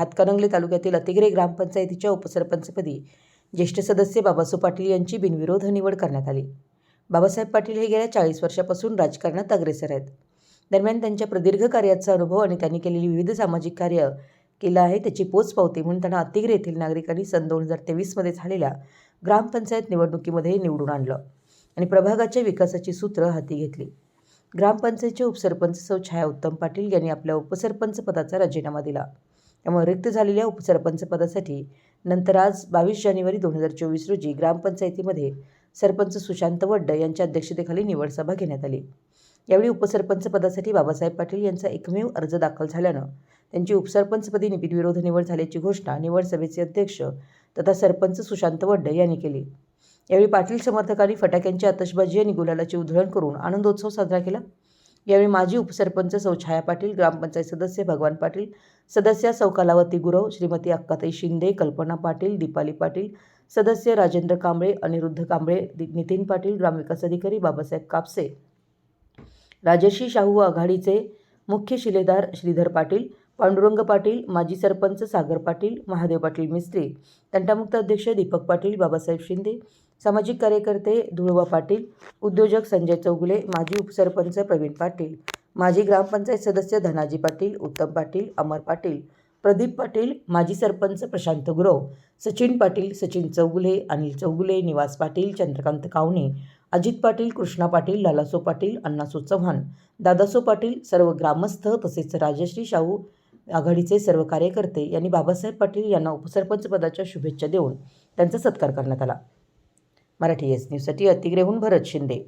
हातकणंगले तालुक्यातील अतिग्रे ग्रामपंचायतीच्या उपसरपंचपदी ज्येष्ठ सदस्य बाबासाहेब पाटील यांची बिनविरोध निवड करण्यात आली. बाबासाहेब पाटील हे गेल्या चाळीस वर्षापासून राजकारणात अग्रेसर आहेत. दरम्यान त्यांच्या प्रदीर्घ कार्याचा अनुभव आणि त्यांनी केलेली विविध सामाजिक कार्य केलं आहे त्याची पोचपावती म्हणून त्यांना अतिग्रे येथील नागरिकांनी सन दोन हजार तेवीसमध्ये झालेल्या ग्रामपंचायत निवडणुकीमध्ये निवडून आणलं आणि प्रभागाच्या विकासाची सूत्र हाती घेतली. ग्रामपंचायतचे उपसरपंच सौ छाया उत्तम पाटील यांनी आपल्या उपसरपंच पदाचा राजीनामा दिला. त्यामुळे रिक्त झालेल्या उपसरपंच पदासाठी नंतर आज बावीस जानेवारी दोन हजार चोवीस रोजी ग्रामपंचायतीमध्ये सरपंच सुशांत वड्ड यांच्या अध्यक्षतेखाली निवड सभा घेण्यात आली. यावेळी उपसरपंच पदासाठी बाबासाहेब पाटील यांचा एकमेव अर्ज दाखल झाल्यानं त्यांची उपसरपंचपदी बिनविरोध निवड झाल्याची घोषणा निवड सभेचे अध्यक्ष तथा सरपंच सुशांत वड्ड यांनी केली. यावेळी पाटील समर्थकांनी फटाक्यांची आतषबाजी आणि गुलालाची उधळण करून आनंदोत्सव साजरा केला. यावेळी माजी उपसरपंच सौ छाया पाटील ग्रामपंचायत सदस्य भगवान पाटील सदस्या सौ कलावती गुरव श्रीमती अक्काताई शिंदे कल्पना पाटील दीपाली पाटील सदस्य राजेंद्र कांबळे अनिरुद्ध कांबळे नितीन पाटील ग्रामविकास अधिकारी बाबासाहेब कापसे. राजर्षी शाहू आघाडीचे मुख्य शिलेदार श्रीधर पाटील पांडुरंग पाटील माजी सरपंच सागर पाटील महादेव पाटील मिस्त्री तंटामुक्त अध्यक्ष दीपक पाटील बाबासाहेब शिंदे सामाजिक कार्यकर्ते धुळवा पाटील उद्योजक संजय चौगुले माजी उपसरपंच प्रवीण पाटील माजी ग्रामपंचायत सदस्य धनाजी पाटील उत्तम पाटील अमर पाटील प्रदीप पाटील माजी सरपंच प्रशांत गुरव सचिन पाटील सचिन चौगुले अनिल चौगुले निवास पाटील चंद्रकांत कावणे अजित पाटील कृष्णा पाटील लालासो पाटील अण्णासो चव्हाण दादासो पाटील सर्व ग्रामस्थ तसेच राजश्री शाहू आघाडीचे सर्व कार्यकर्ते यांनी बाबासाहेब पाटील यांना उपसरपंच पदाच्या शुभेच्छा देऊन त्यांचा सत्कार करण्यात आला. मराठी एस न्यूजसाठी अतिग्रेहून भरत शिंदे.